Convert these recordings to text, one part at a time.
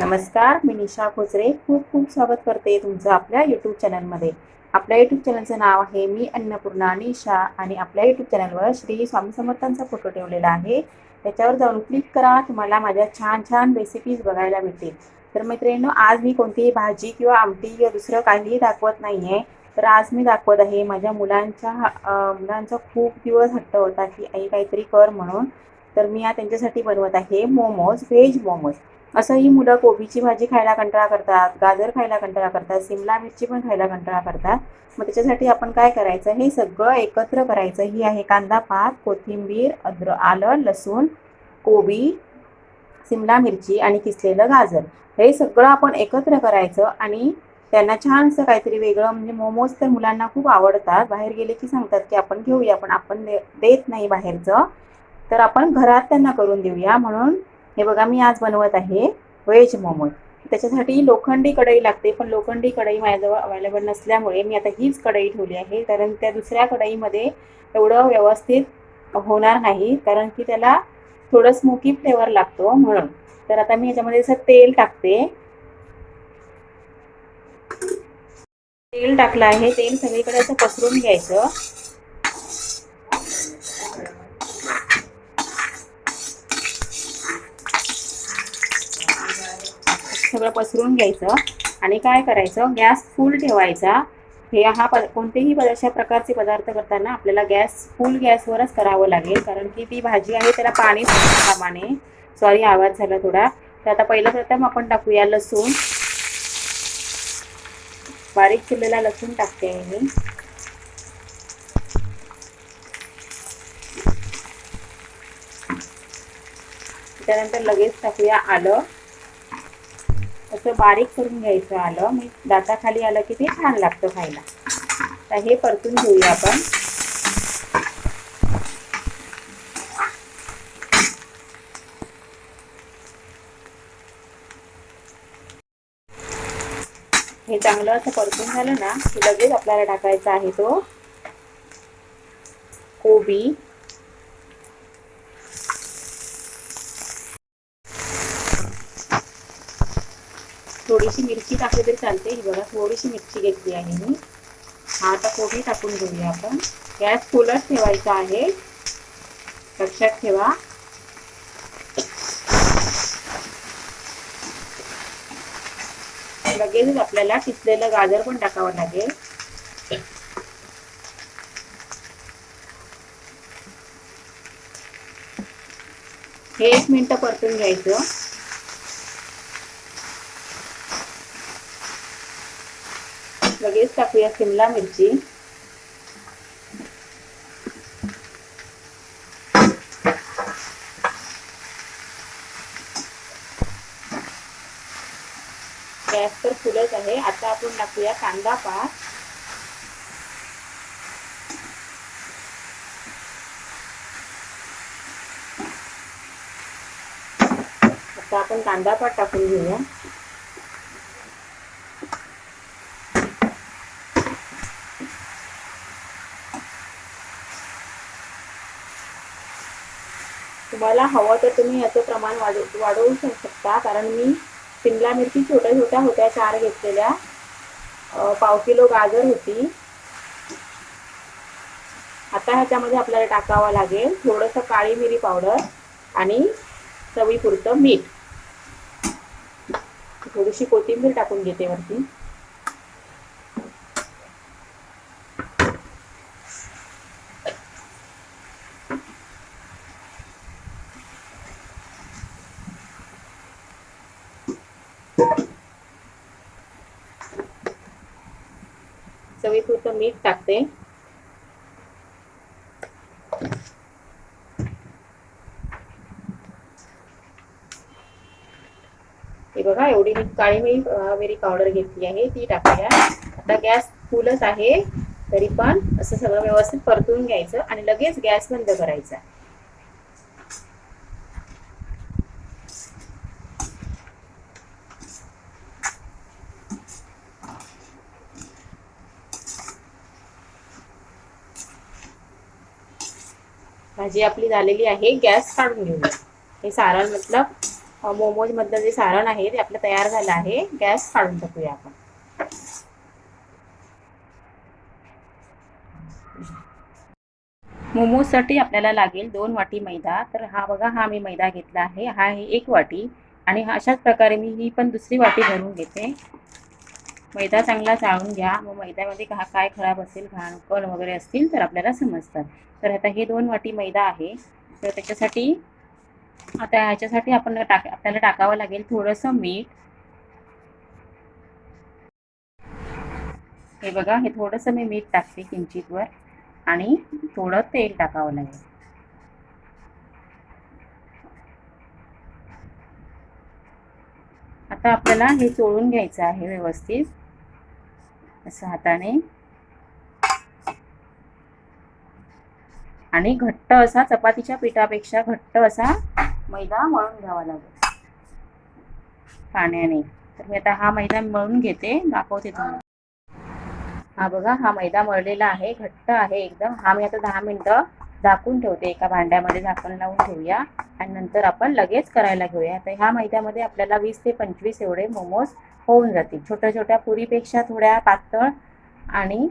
नमस्कार मी निशा खोचरे खूप खूप स्वागत करते तुमचं आपल्या यूट्यूब चॅनलमध्ये आपल्या यूट्यूब चॅनलचं नाव आहे मी अन्नपूर्णा निशा आणि आपल्या यूट्यूब चॅनलवर श्री स्वामी समर्थांचा फोटो ठेवलेला आहे. त्याच्यावर जाऊन क्लिक करा तुम्हाला माझ्या छान छान रेसिपीज बघायला मिळतील. तर मित्रांनो आज मी कोणतीही भाजी किंवा आमटी किंवा दुसरं काहीही दाखवत नाही आहे तर आज मी दाखवत आहे माझ्या मुलांच्या मुलांचा खूप दिवस हट्ट होता की आई काहीतरी कर म्हणून. तर मी या त्यांच्यासाठी बनवत आहे मोमोज व्हेज मोमोज. असं ही मुलं कोबीची भाजी खायला कंटाळा करतात गाजर खायला कंटाळा करतात सिमला मिरची पण खायला कंटाळा करतात. मग त्याच्यासाठी आपण काय करायचं? हे सगळं एकत्र करायचं. ही आहे कांदा पात कोथिंबीर अद्र आलं लसूण कोबी सिमला मिरची आणि किसलेलं गाजर. हे सगळं आपण एकत्र करायचं आणि त्यांना छान असं काहीतरी वेगळं म्हणजे मोमोज तर मुलांना खूप आवडतात. बाहेर गेले की सांगतात की आपण घेऊया पण आपण दे- देत नाही बाहेरचं. तर आपण घरात त्यांना करून देऊया. म्हणून हे बघा मी आज बनवत आहे व्हेज मोमोज. त्याच्यासाठी लोखंडी कढई लागते पण लोखंडी कढई माझ्याजवळ अवेलेबल नसल्यामुळे मी आता हीच कढई ठेवली आहे. कारण त्या दुसऱ्या कढईमध्ये एवढं व्यवस्थित होणार नाही कारण की त्याला थोडं स्मोकी फ्लेवर लागतो म्हणून. तर आता मी याच्यामध्ये असं तेल टाकते. तेल टाकलं आहे तेल सगळीकडे असं पसरून घ्यायचं. सगळं पसरून घ्यायचं. आणि काय करायचं? गॅस फुल ठेवायचा. हे हा प कोणतेही अशा प्रकारचे पदार्थ करताना आपल्याला गॅस फुल गॅसवरच करावं लागेल. कारण की ती भाजी आहे त्याला पाणी प्रमाणे. सॉरी आवाज झाला थोडा. तर आता पहिलं प्रथम आपण टाकूया लसूण. बारीक चिरलेला लसूण टाकते आहे मी. त्यानंतर लगेच टाकूया आलं. असं बारीक करून घ्यायचं आलं. मी दाताखाली आलं की ते छान लागतं खायला. तर हे परतून घेऊया आपण. हे चांगलं असं परतून झालं ना की लगेच आपल्याला टाकायचा आहे तो कोबी. थोडीशी मिरची टाकली तरी चालते. ही बघा थोडीशी मिरची घेतली आहे मी. हा आता कोबी टाकून घेऊया आपण. गॅस फुलच ठेवायचा आहे. लक्षात ठेवा. लगेचच आपल्याला किसलेलं गाजर पण टाकावं लागेल. हे एक मिनिट परतून घ्यायचं. लगेच टाकूया शिमला मिरची. गॅस तर फुलच आहे. आता आपण टाकूया कांदा पात. आता आपण कांदा पात टाकून घेऊया. तुम्हाला हवं तर तुम्ही याचं प्रमाण वाढव वाढवू शकता. कारण मी शिमला मिरची छोट्या छोट्या होत्या चार घेतलेल्या. पाव किलो गाजर होती. आता ह्याच्यामध्ये आपल्याला टाकावं लागेल थोडंसं काळी मिरी पावडर आणि चवीपुरतं मीठ. थोडीशी कोथिंबीर टाकून घेते वरती. चवीपुरतं मीठ टाकते. हे बघा एवढी मी काळी मी वेरी मिरी पावडर घेतली आहे ती टाकूया. आता गॅस फुलच आहे तरी पण असं सगळं व्यवस्थित परतून घ्यायचं आणि लगेच गॅस बंद करायचा. भाजी आपली झालेली आहे गॅस काढून घेऊया हे सारण मतलब मोमोज मधलं जे सारण आहे ते आपलं तयार झालं आहे. गॅस काढून टाकूया आपण. मोमोजसाठी आपल्याला लागेल दोन वाटी मैदा. तर हा बघा हा मी मैदा घेतला आहे. हा आहे एक वाटी. आणि अशाच प्रकारे मी ही पण दुसरी वाटी भरून घेते. मैदा चांगला चाळून घ्या. मग मैद्यामध्ये का काय खराब असेल घाण कण वगैरे असतील तर आपल्याला समजतात. तर आता हे दोन वाटी मैदा आहे. तर त्याच्यासाठी आता ह्याच्यासाठी आपण टाक आपल्याला टाकावं लागेल थोडंसं मीठ. हे बघा हे थोडंसं मी मीठ टाकते किंचितवर. आणि थोडं तेल टाकावं लागेल. आता आपल्याला हे चोळून घ्यायचं आहे व्यवस्थित. असं हाताने. आणि घट्ट असा चपातीच्या पिठापेक्षा घट्ट असा मैदा मळून घ्यावा लागेल. पाण्याने. तर मी आता हा मैदा मळून घेते. दाखवते तुम्हाला. हा बघा हा मैदा मळलेला आहे. घट्ट आहे एकदम. हा मी आता दहा मिनटं झाकून ठेवते. एका भांड्यामध्ये झाकण लावून ठेवूया. आणि नंतर आपण लगेच करायला घेऊया. तर ह्या मैद्यामध्ये आपल्याला वीस ते पंचवीस एवढे मोमोज होऊन जातील. छोट्या छोट्या पुरीपेक्षा थोड्या पातळ आणि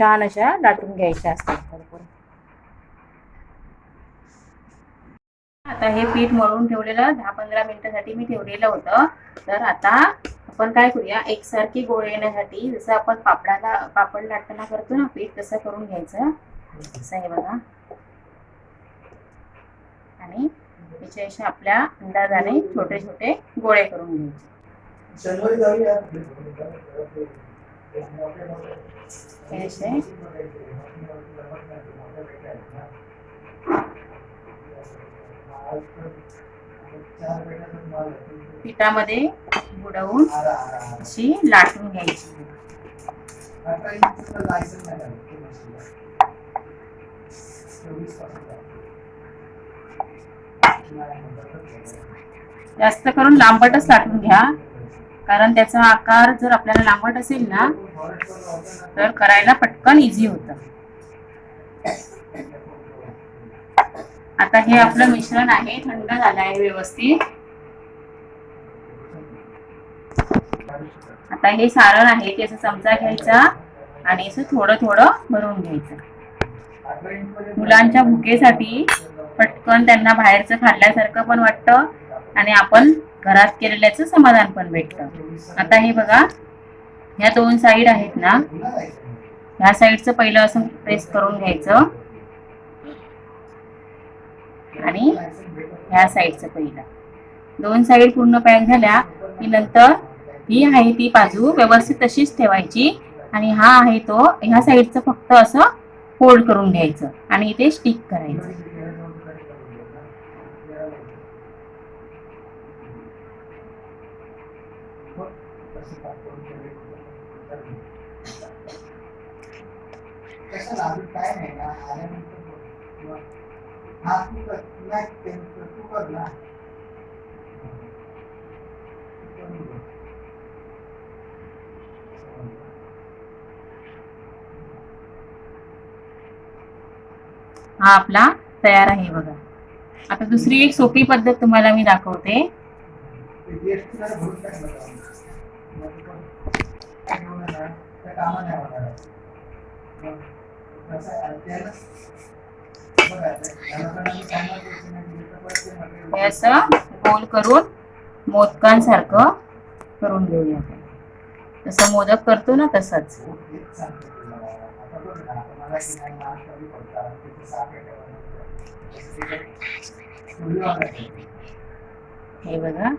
छान अशा लाटून घ्यायच्या असतात बरोबर. आता हे पीठ मळून ठेवलेलं दहा पंधरा मिनिटासाठी मी ठेवलेलं होतं. तर आता आपण काय करूया? एकसारखी गोळे येण्यासाठी जसं आपण पापडाला पापड लाटताना करतो ना पीठ तसं करून घ्यायचं. असं आहे बघा. आणि त्याचे असे आपल्या अंदाजाने छोटे छोटे गोळे करून घ्यायचे. हे असे. पिठामध्ये बुडवून अशी लाटून घ्यायची. जास्त करून लांबटच लाटून घ्या. कारण त्याचा आकार जर आपल्याला लांबट असेल ना तर करायला पटकन इझी होतं. आता हे आपलं मिश्रण आहे थंड झालं आहे व्यवस्थित. आता हे सारण आहे त्याचा असं चमचा घ्यायचा आणि असं थोडं थोडं भरून घ्यायचं. मुलांच्या भुकेसाठी पटकन त्यांना बाहेरचं खाल्ल्यासारखं पण वाटतं आणि आपण घरात केलेल्याचं समाधान पण भेटतं. आता हे बघा ह्या दोन साईड आहेत ना ह्या साईडचं पहिलं असं प्रेस करून घ्यायचं. आणि ह्या साईडचं पहिलं. दोन साईड पूर्ण पॅक झाल्या की नंतर ही आहे ती बाजू व्यवस्थित तशीच ठेवायची. आणि हा आहे तो ह्या साईडचं फक्त असं फोल्ड करून घ्यायचं आणि इथे स्टिक करायचं काय नाही ना आल्यानंतर बोल. हा तू कर नाही ते- तू कर ना तू करून बघ. हा आपला तयार आहे बघा. आता दुसरी एक सोपी पद्धत तुम्हाला मी दाखवते. हे असं गोल करून मोदकांसारखं करून घेऊया आपण. जसं मोदक करतो ना तसंच. हे बघा.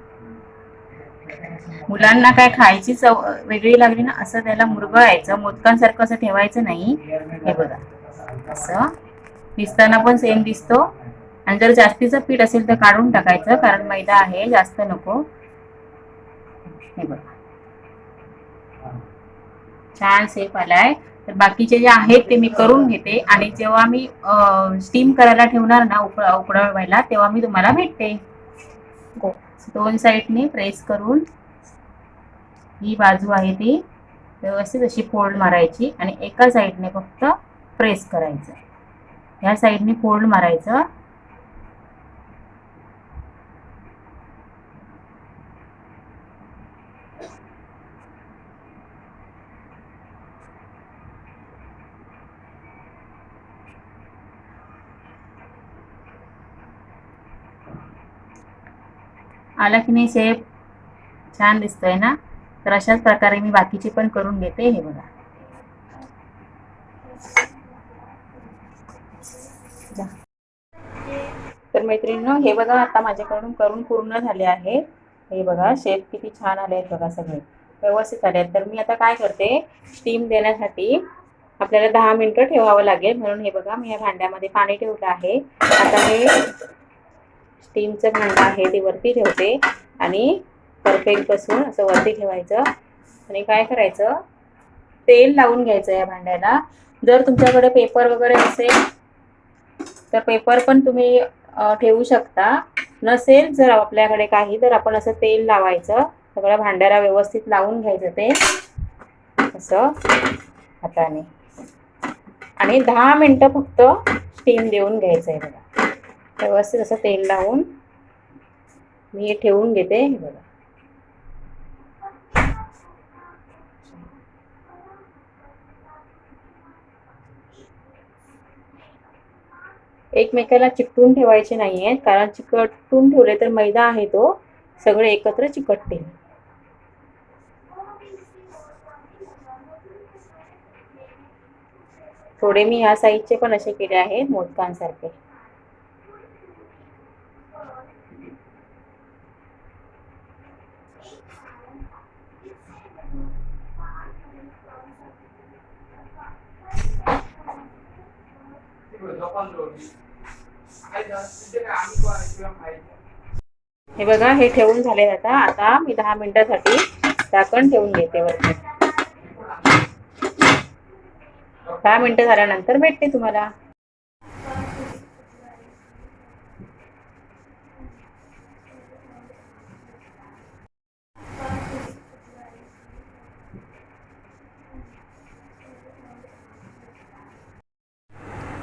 मुलांना काय खायची चव वेगळी लागली ना असं त्याला मुरगळायचं मोदकांसारखं असं ठेवायचं नाही. हे बघा. असं. दिसताना पण सेम दिसतो. आणि जर जास्तीचं पीठ असेल तर काढून टाकायचं कारण मैदा आहे जास्त नको. हे बघा. छान सेफ आलाय. तर बाकीचे जे आहेत ते मी करून घेते आणि जेव्हा मी स्टीम करायला ठेवणार ना उकळ उकळवायला तेव्हा मी तुम्हाला भेटते. दोन साईडने प्रेस करून ही बाजू आहे ती व्यवस्थित अशी फोल्ड मारायची आणि एका साईडने फक्त प्रेस करायचं. ह्या साईडने फोल्ड मारायचं. आला की नाही शेप छान दिसतोय ना? तर अशाच प्रकारे मी बाकीचे पण करून घेते हे बघा. तर मैत्रिणींनो हे बघा आता माझ्याकडून करून पूर्ण झाले आहे. हे बघा शेप किती छान आले आहेत बघा सगळे. व्यवस्थित आले आहेत. तर मी आता काय करते स्टीम देण्यासाठी आपल्याला दहा मिनटं ठेवावं लागेल. म्हणून हे बघा मी या भांड्यामध्ये पाणी ठेवलं आहे. आता हे स्टीमचं भांडं आहे ते वरती ठेवते आणि परफेक्ट बसून असं वरती ठेवायचं. आणि काय करायचं? तेल लावून घ्यायचं या भांड्याला. जर तुमच्याकडे पेपर वगैरे असेल तर पेपर पण तुम्ही ठेवू शकता. नसेल जर आपल्याकडे काही तर आपण असं तेल लावायचं. सगळ्या भांड्याला व्यवस्थित लावून घ्यायचं ते. असं हाताने. आणि दहा मिनटं फक्त स्टीम देऊन घ्यायचं आहे बघा. व्यवस्थित असं तेल लावून मी हे ठेवून घेते. हे बघा. एकमेकाला चिकटून ठेवायचे नाही आहेत कारण चिकटून ठेवले तर मैदा आहे तो. सगळे एकत्र चिकटते थोडे मी ह्या साईजचे पण असे केले आहेत मोदकांसारखे. हे बघा हे ठेवून झाले आता. आता मी दहा मिनिटासाठी झाकण ठेवून घेते वरती. दहा मिनिटं झाल्यानंतर भेटते तुम्हाला.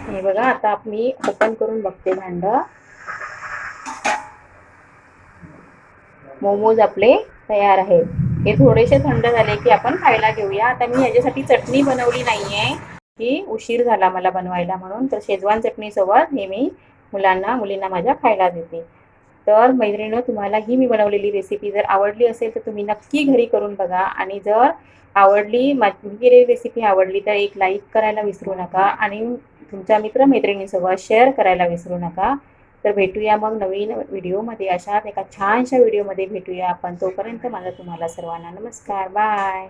हे बघा आता मी ओपन करून बघते भांड. मोमोज आपले तयार आहेत. हे थोडेसे थंड झाले की आपण खायला घेऊया. आता मी ह्याच्यासाठी चटणी बनवली नाहीये. की उशीर झाला मला बनवायला म्हणून. तर शेजवान चटणीसोबत हे मी मुलांना मुलींना माझ्या खायला देते. तर मैत्रिणीनं तुम्हाला ही मी बनवलेली रेसिपी जर आवडली असेल तर तुम्ही नक्की घरी करून बघा. आणि जर आवडली माझी रेसिपी म्हणजे आवडली तर एक लाईक करायला विसरू नका. आणि तुमच्या मित्रमैत्रिणींसोबत शेअर करायला विसरू नका. तर भेटूया मग नवीन व्हिडिओमध्ये अशाच एका छानशा व्हिडिओमध्ये भेटूया आपण. तोपर्यंत माझा तुम्हाला सर्वांना नमस्कार. बाय